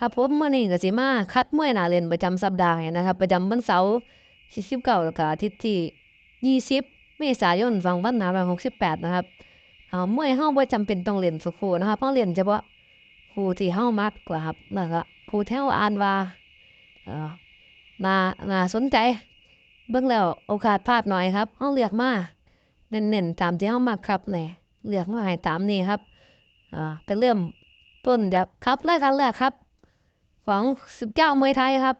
ครับผมมื้อนี้ก็สิมาคัดมวยหนาเล่นประจำสัปดาห์นะครับ ประจำวันเสาร์ที่19แล้วก็อาทิตย์ที่20เมษายน2568นะครับอ่ามวยเฮาบ่จำเป็นต้องเล่นทุกคู่นะครับเฮาเล่นเฉพาะคู่ที่เฮามักกว่าครับแล้วก็คู่ที่เฮาอ่านว่าเออน่าน่าสนใจ เบิ่งแล้วโอกาสพลาดน้อยครับเฮาเลือกมาเน้นๆตามที่เฮามักครับแหน่เลือกมาให้ตามนี้ครับอ่าไปเริ่มต้นจากครับรายการแรกครับ ของ 19มวยไทยครับ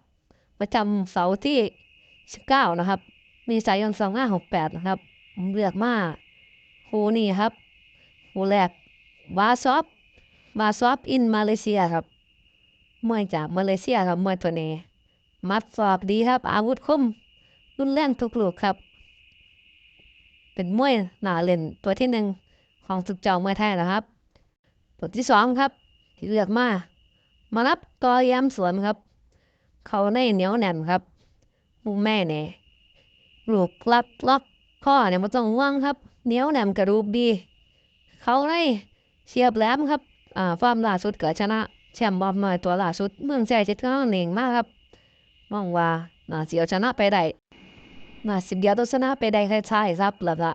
ประจำเสาร์ที่ 19 นะครับเมษายยน2568 นะครับ ผมเลือกมาคูนี้ครับคูแรกวาซอฟวาซอฟอินมาเลเซียครับมวยจากมาเลเซียครับมวยตัวนี้ มัดศอกดีครับ อาวุธคมรุนแรงทุกลูกครับ เป็นมวยหน้าเล่นตัวที่หนึ่งของศึกเจ้ามวยไทยนะครับ ตัวที่สองครับที่เลือกมา มารับกอแย้มสวนครับ เขาในเหนียวแน่นครับมูแม่เนี่ยลูกลัดล็อกข้อเนี่ยมาต้องห่วงครับ เหนียวแน่นกระดูกดี เขาในเสียบแหลมครับอ่าฟอร์มล่าสุดเกิดชนะแชมป์บอมน้อยตัวล่าสุด เมืองใจเจ็ดเก้าหนึ่งมากครับมองว่าน่าเสียวชนะไปได้น่าสิบเดียวตัวชนะไปได้คล้ายๆครับแล้วก็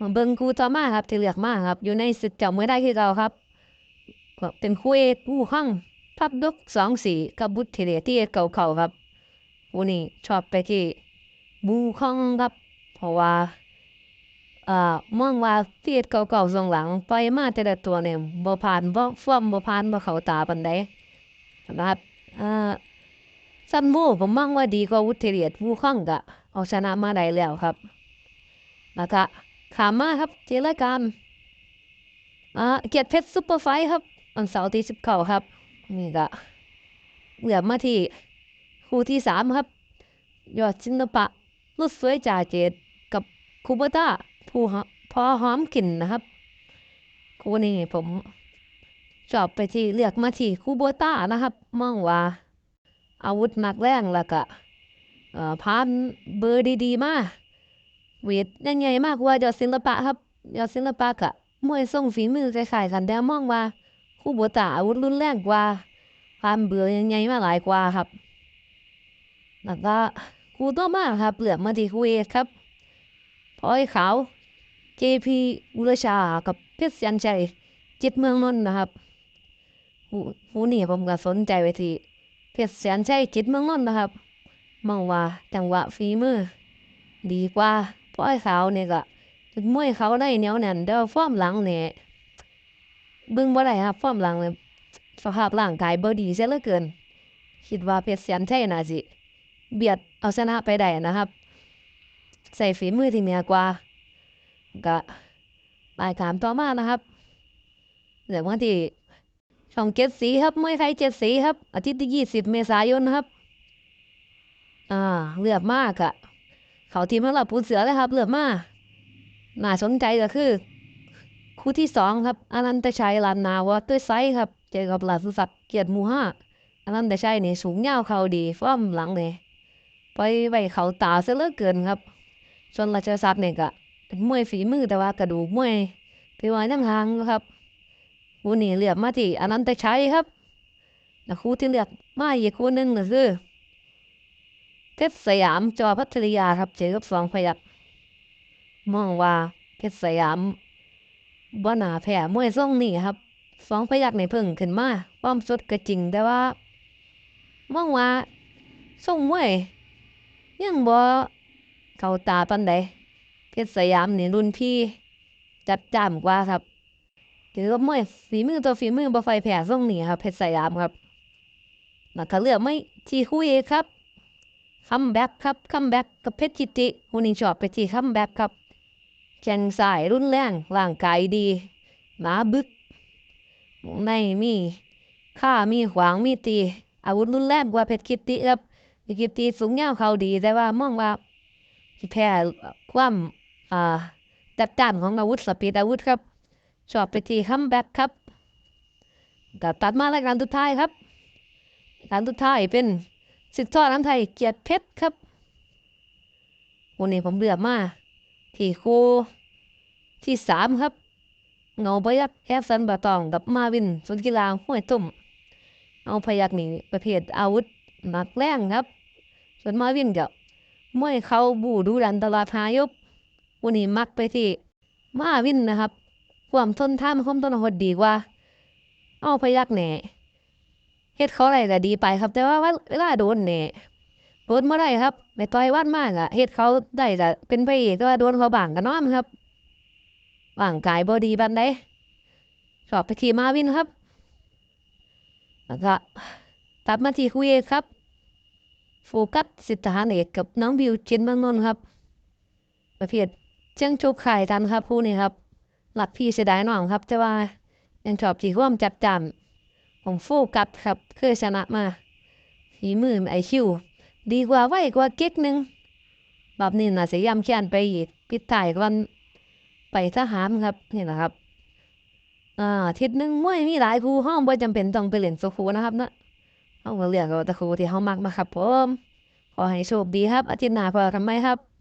มาเบิ่งกูต่อมาครับที่เลือกมาครับ อยู่ในศึกเจ้ามวยได้คือเก่าครับ ก็เป็นคู่เอกคู่ข้างพับดกสองสีกับบุตรเทเลที่เก่าเขาครับคู่นี้ชอบไปที่บูข้างครับ เพราะว่าเอ่อมองว่าเฟียดเก่าๆทรงหลังปมาแต่ละตัวเนี่ยบ่ผ่านบ่ฟอมบ่ผ่านบ่เข้าตาปานใดนะครับเอ่อซันโมผมมองว่าดีกว่าวุฒิเลียบูข้างก็เอาชนะมาได้แล้วครับแล้วก็ขามมาครับเจราการอ่าเกียรติเพชรซุปเปอร์ไฟครับ วันเสาร์ที่สิบเก้าครับ นี่ก็เหลือมาที่คู่ที่สามครับ ยอดศิลปะรุดสวยจ่าเจดกับคูเบต้าผู้หอพอหอมกลิ่นนะครับ คู่นี้ผมชอบไปที่เลือกมาที่คูโบต้านะครับ มองว่า อาวุธหนักแรงแล้วก็พานเบอร์ดีๆ มาเวทใหญ่ๆมากกว่ายอดศิลปะครับ ยอดศิลปะกะมวยทรงฝีมือคล้ายๆกันแต่มองว่า คู่บัวตาอาวุธรุนแรงกว่า ความเบื่อยังไงมาหลายกว่าครับแล้วก็คู่ต่อมาครับเหลือกมาที่คู่เอกครับพลอยขาว JP อุรชากับเพชรยันชัยจิตเมืองนนท์นะครับคู่นี้ผมก็สนใจไปที่เพชรยันชัยจิตเมืองนนท์นะครับมองว่าจังหวะฝีมือดีกว่าพลอยขาวเนี่ยก็ถึงมวยเขาได้เนียวแน่นแต่ว่าฟอมหลังเนี่ย เบิ่งบ่ได้ครับฟอร์มหลังเนี่ยสภาพร่างกายบ่ดีเสียเหลือเกิน คิดว่าเพชรแสนชัยน่าสิ เบียดเอาชนะไปได้นะครับ ใส่ฝีมือที่เหนือกว่า ก็รายการต่อมานะครับเดี๋ยววันที่ช่องเจ็ดสีครับมวยไทยเจ็ดสีครับ อาทิตย์ที่ยี่สิบเมษายนครับ อ่าเลือกมากอะเขาทีมของเราปูเสือเลยครับ เลือกมาน่าสนใจก็คือ คู่ที่สองครับอนันตชัยลานนาวอเตอร์ไซครับ เจอกับลาสุสักดิ์เกียรติมูห้าอนันตชัยนี่ยสูงยาวเขาดีฟ้อมหลังเนี่ยไปไว้เขาตาเสียเลือเกินครับส่วนราชสักดิ์เนี่ยก็เป็นมวยฝีมือแต่ว่ากระดูกมวยไปไว้ทั้งหางนะครับคู่นี้เลือกมาที่อนันตชัยครับแล้วคู่ที่เลือกมาอีกคู่หนึงก็คือเพชรสยามจอพัทยาครับเจอกับสองพยัคฆ์มองว่าเพชรสยาม บ่น่าแพ้มวยทรงนี้ครับสองพยักในเพิ่งขึ้นมาความสดก็จริงแต่ว่ามองว่าทรงมวยยังบ่เข้าตาปานใดเพชรสยามนี่รุ่นพี่ จัดจ้านกว่าครับถือว่ามวยฝีมือตัวฝีมือบ่ไฟแพ้ทรงนี้ครับเพชรสยามครับแล้วก็เลือกไม่ที่คู่เอกครับคัมแบ็กครับคัมแบ็กกับเพชรจิติฮูนี้ชอบไปที่คัมแบ็กครับ แข้งซ้ายรุนแรงร่างกายดีหมาบึกวงในมีข้ามีขวางมีตีอาวุธรุนแรงกว่าเพชรกิตติครับเพชรกิตติสูงยาเขาดี แต่ว่ามองว่าแพ้ความอ่าจัดจ้านของอาวุธสปีดอาวุธครับชอบไปที่คัมแบ็กครับก็ตัดมารายการสุดท้ายครับการสุดท้ายเป็นสิทธิ์ทอดน้ำไทยเกียรติเพชรครับวันนี้ผมเลือมาก ที่คู่ที่สามครับ เงาพยักแอฟซันบะตองกับมาวินสุนกีฬาห้วยตุ่มเอาพยักนี่ประเภทอาวุธหนักแรงครับ ส่วนมาวินก็มวยเขาบูดูดันตลอดหายบวันนี้มักไปที่มาวินนะครับ ความทนท่านความทนหดดีกว่า เอาพยักแหน่เฮ็ดเขาอะไรก็ดีไปครับ แต่ว่าเวลาโดนแหน่ โดนบ่ได้ครับไปต่อยวัดมากอะเฮ็ดเขาได้ก็เป็นพระเอกแต่ว่าโดนเขาบางก็นอนครับร่างกายบ่ดีปานใดชอบไปที่มาวินครับแล้วก็ตัดมาที่คู่เอกครับโฟกัสสิทธาเอกกับน้องบิวจินเมืองนนท์ครับ ประเภทเจ้งชุบไข่กันครับคู่นี้ครับ หลักพี่เสียดายน้องครับแต่ว่ายังชอบที่ร่วมจัดจำของโฟกัสครับเคยชนะมาฝีมือไอคิว ดีกว่าไวกว่าเก๊กหนึ่งแบบนี้น่าจะย้ำแค้นไปอีกปิดทายก่อนไปทหารครับนี่แหละครับอ่าทิศหนึ่งมวยมีหลายครูห้องบ่จำเป็นต้องไปเล่นสุคูนะครับเนาะเอาก็เลือกเอาตะครูที่เฮามักมาครับผมขอให้โชคดีครับ อาทิตย์หน้าพบกันไหมครับ